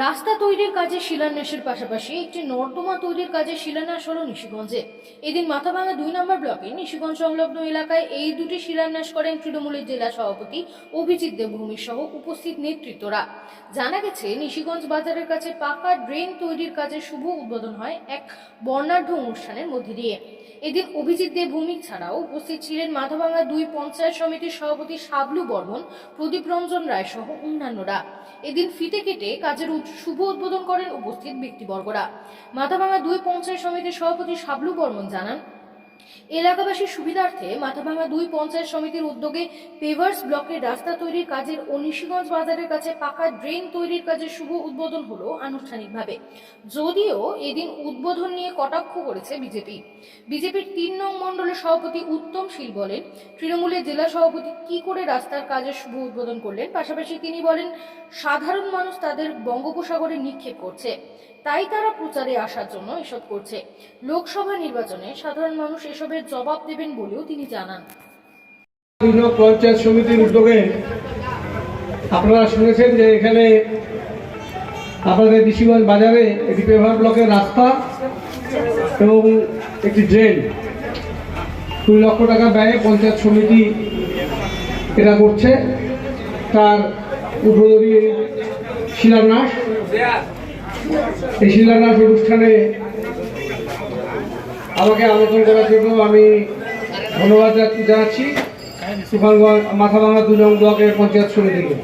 রাস্তা তৈরির কাজে শিলান্যাসের পাশাপাশি একটি নর্দমা তৈরির কাজে শিলান্যাস হল নিশিগঞ্জে। এদিন মাথাভাঙা দুই নম্বর ব্লকে নিশিগঞ্জ সংলগ্ন এলাকায় এই দুটি শিলান্যাস করেন তৃণমূলের জেলা সভাপতি অভিজিৎ দেবভূমি সহ উপস্থিত নেতৃত্বরা। জানা গেছে, নিশিগঞ্জ বাজারের কাছে পাকা ড্রেন তৈরির কাজে শুভ উদ্বোধন হয় এক বর্ণাঢ্য অনুষ্ঠানের মধ্যে দিয়ে। এদিন অভিজিৎ দেব ভৌমিক ছাড়াও উপস্থিত ছিলেন মাথাভাঙা দুই পঞ্চায়েত সমিতির সভাপতি সাবলু বর্মন, প্রদীপ রঞ্জন রায় সহ অন্যান্যরা। এদিন ফিতে কেটে কাজের উদ- শুভ উদ্বোধন করেন উপস্থিত ব্যক্তিবর্গরা। মাথাভাঙা দুই পঞ্চায়েত সমিতির সভাপতি সাবলু বর্মন জানান এলাকাবাসীর সুবিধার্থে মাথাভাঙা দুই পঞ্চায়েত সমিতির উদ্যোগে পেভার্স ব্লকের রাস্তা তৈরির কাজের ও নিশিগঞ্জ বাজারের কাছে পাকা ড্রেন তৈরির কাজের শুভ উদ্বোধন হলো আনুষ্ঠানিকভাবে। যদিও এদিন উদ্বোধন নিয়ে কটাক্ষ করেছে বিজেপি। বিজেপির তিন নং মণ্ডলের সভাপতি উত্তম শীল বলেন, তৃণমূলের জেলা সভাপতি কি করে রাস্তার কাজের শুভ উদ্বোধন করলেন? পাশাপাশি তিনি বলেন, সাধারণ মানুষ তাদের বঙ্গোপসাগরে নিক্ষেপ করছে। তাই তারা প্রচারে আসার জন্য এসব করছে। লোকসভা নির্বাচনে সাধারণ মানুষ এসবের জবাব দেবেন বলেও তিনি জানান। বিভিন্ন পঞ্চায়েত সমিতির উদ্যোগে আপনারা শুনেছেন যে এখানে আপনাদের ঋষিগঞ্জ বাজারে একটি পেভার ব্লকের রাস্তা এবং একটি ড্রেন। কুড়ি লক্ষ টাকা ব্যয়ে পঞ্চায়েত সমিতি এটা করছে। তার উদ্বোধনী শিলান্যাস। এই শিলান্যাস অনুষ্ঠানে আমাকে আমন্ত্রণ করার জন্য আমি ধন্যবাদ জানাচ্ছি। তুফানগঞ্জ মাথাভাঙা দু নং ব্লকের পঞ্চায়েত সমিতিকে।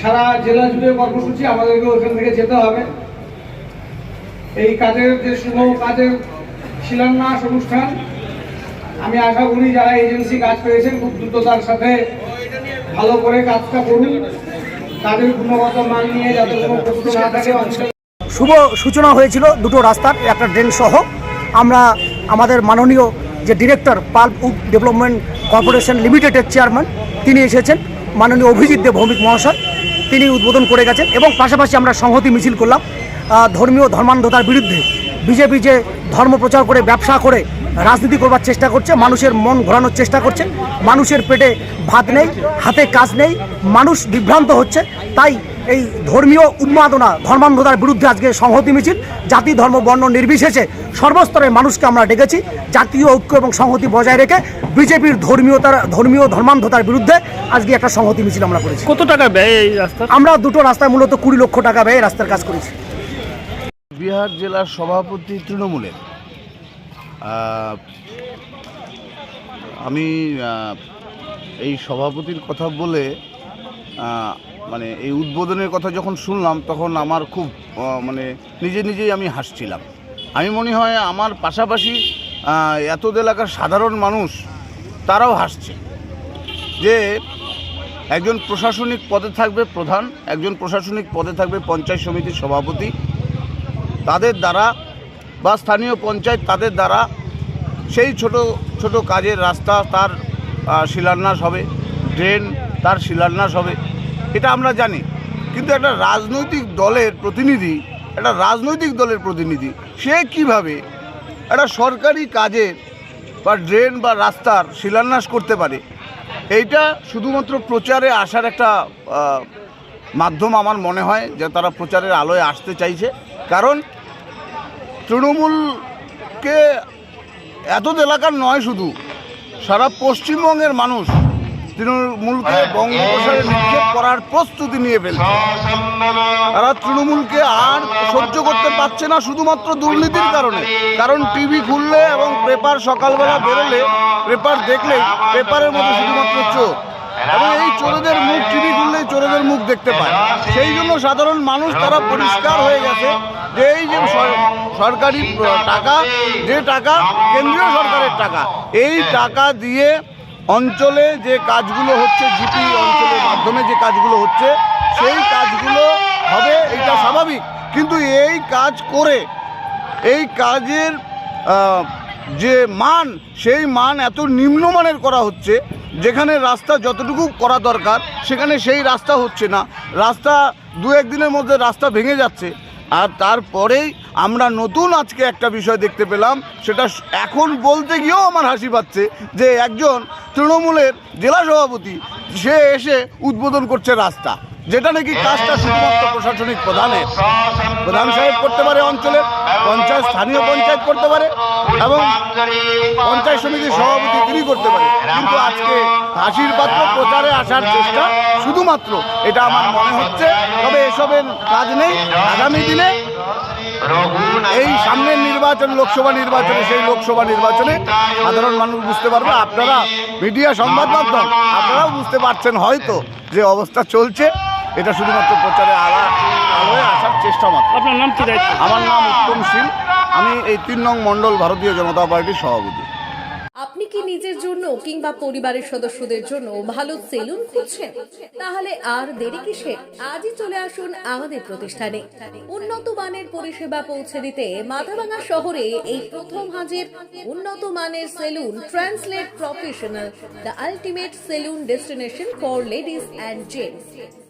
সারা জেলা জুড়ে কর্মসূচি আমাদেরকে ওখান থেকে যেতে হবে। এই কাজের যে শুভ কাজের শিলান্যাস অনুষ্ঠান, আমি আশা করি যারা এজেন্সি কাজ পেয়েছেন, খুব দ্রুততার সাথে ভালো করে কাজটা করুন। শুভ সূচনা হয়েছিল দুটো রাস্তার, একটা ড্রেন সহ। আমরা আমাদের মাননীয় যে ডিরেক্টর পাল্প ডেভেলপমেন্ট কর্পোরেশন লিমিটেডের চেয়ারম্যান, তিনি এসেছেন, মাননীয় অভিজিৎ দেব ভৌমিক মহাশয়, তিনি উদ্বোধন করে গেছেন এবং পাশাপাশি আমরা সংহতি মিছিল করলাম। ধর্মীয় ধর্মান্ধতার বিরুদ্ধে বিজেপি যে ধর্ম প্রচার করে, ব্যবসা করে রাজনীতি করবার চেষ্টা করছে মানুষের মন ঘোরানোর চেষ্টা করছে মানুষের পেটে ভাত নেই হাতে কাজ নেই মানুষ বিভ্রান্ত হচ্ছে তাই এই ধর্মীয় উন্মাদনা ধর্মান্ধতার বিরুদ্ধে আজকে সংহতি মিছিল জাতি ধর্ম বর্ণ নির্বিশেষে সর্বস্তরের মানুষকে আমরা ডেকেছি জাতীয় ঐক্য এবং সংহতি বজায় রেখে বিজেপির ধর্মীয়তার ধর্মীয় ধর্মান্ধতার বিরুদ্ধে আজকে একটা সংহতি মিছিল আমরা করেছি। কত টাকা ব্যয় এই রাস্তা? আমরা দুটো রাস্তায় মূলত কুড়ি লক্ষ টাকা ব্যয়ে রাস্তার কাজ করেছি। বিহার জেলার সভাপতি তৃণমূলের আমি এই সভাপতির কথা বলে মানে এই উদ্বোধনের কথা যখন শুনলাম, তখন আমার খুব মানে নিজে নিজেই আমি হাসছিলাম। আমি মনে হয় আমার পাশাপাশি এত এলাকার সাধারণ মানুষ, তারাও হাসছে। যে একজন প্রশাসনিক পদে থাকবে প্রধান, একজন প্রশাসনিক পদে থাকবে পঞ্চায়েত সমিতির সভাপতি, তাদের দ্বারা বা স্থানীয় পঞ্চায়েত তাদের দ্বারা সেই ছোট ছোট কাজের রাস্তা তার শিলান্যাস হবে, ড্রেন তার শিলান্যাস হবে, এটা আমরা জানি। কিন্তু একটা রাজনৈতিক দলের প্রতিনিধি, একটা রাজনৈতিক দলের প্রতিনিধি, সে কীভাবে একটা সরকারি কাজের বা ড্রেন বা রাস্তার শিলান্যাস করতে পারে, এইটা শুধুমাত্র প্রচারে আসার একটা মাধ্যম আমার মনে হয় যে তারা প্রচারের আলোয় আসতে চাইছে। কারণ তৃণমূলকে এত এলাকার নয় শুধু সারা পশ্চিমবঙ্গের মানুষ তৃণমূলকে বঙ্গোপসাগরে নিক্ষেপ করার প্রস্তুতি নিয়ে ফেলছে। তারা তৃণমূলকে আর সহ্য করতে পারছে না শুধুমাত্র দুর্নীতির কারণে। কারণ টিভি খুললে এবং পেপার সকালবেলা বেরোলে পেপার দেখলেই পেপারের মধ্যে শুধুমাত্র চোখ এবং এই চোরেদের মুখ টিভি খুললেই চোরেদের মুখ দেখতে পায়। সেই জন্য সাধারণ মানুষ তারা পরিষ্কার হয়ে গেছে। এই যে সরকারি টাকা, যে টাকা কেন্দ্রীয় সরকারের টাকা, এই টাকা দিয়ে অঞ্চলে যে কাজগুলো হচ্ছে, জিপি অঞ্চলের মাধ্যমে যে কাজগুলো হচ্ছে, সেই কাজগুলো হবে, এটা স্বাভাবিক। কিন্তু এই কাজ করে, এই কাজের যে মান, সেই মান এত নিম্নমানের করা হচ্ছে, যেখানে রাস্তা যতটুকু করা দরকার, সেখানে সেই রাস্তা হচ্ছে না। রাস্তা দু একদিনের মধ্যে রাস্তা ভেঙে যাচ্ছে। আর তারপরেই আমরা নতুন আজকে একটা বিষয় দেখতে পেলাম, সেটা এখন বলতে গিয়েও আমার হাসি পাচ্ছে যে একজন তৃণমূলের জেলা সভাপতি, সে এসে উদ্বোধন করছে রাস্তা। যেটা নাকি কাজটা শুধুমাত্র প্রশাসনিক প্রধানের। প্রধান সাহেব করতে পারে অঞ্চলে, পঞ্চায়েত, স্থানীয় পঞ্চায়েত করতে পারে, এবং পঞ্চায়েত সমিতির সভাপতি তিনি করতে পারে। কিন্তু আজকে হাসির পাত্র প্রচারে আসার চেষ্টা শুধুমাত্র, এটা আমার মনে হচ্ছে। তবে এসবের কাজ নেই। আগামী দিনে এই সামনের নির্বাচন, লোকসভা নির্বাচনে, সেই লোকসভা নির্বাচনে সাধারণ মানুষ বুঝতে পারবে। আপনারা মিডিয়া সংবাদ মাধ্যম আপনারাও বুঝতে পারছেন হয়তো যে অবস্থা চলছে। এটা শুধুমাত্র প্রচারে আলা আলোয় আসার চেষ্টা মাত্র। আপনার নাম কি আমার নাম উত্তম শীল। আমি এই তিন নং মণ্ডল ভারতীয় জনতা পার্টির সভাপতি। আপনি কি নিজের জন্য কিংবা পরিবারের সদস্যদের জন্য ভালো সেলুন খুঁজছেন? তাহলে আর দেরি কিসে? আজই চলে আসুন আমাদের প্রতিষ্ঠানে। উন্নত মানের পরিষেবা পৌঁছে দিতে মাথাভাঙা শহরে এই প্রথম হাজির উন্নত মানের salon translate professional the ultimate salon destination for ladies and gents.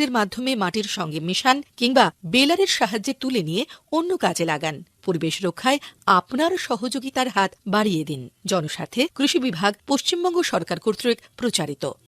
সিডারের মাধ্যমে মাটির সঙ্গে মেশান কিংবা বেলারের সাহায্যে তুলে নিয়ে অন্য কাজে লাগান। পরিবেশ রক্ষায় আপনার সহযোগিতার হাত বাড়িয়ে দিন। জনস্বার্থে কৃষি বিভাগ পশ্চিমবঙ্গ সরকার কর্তৃক প্রচারিত।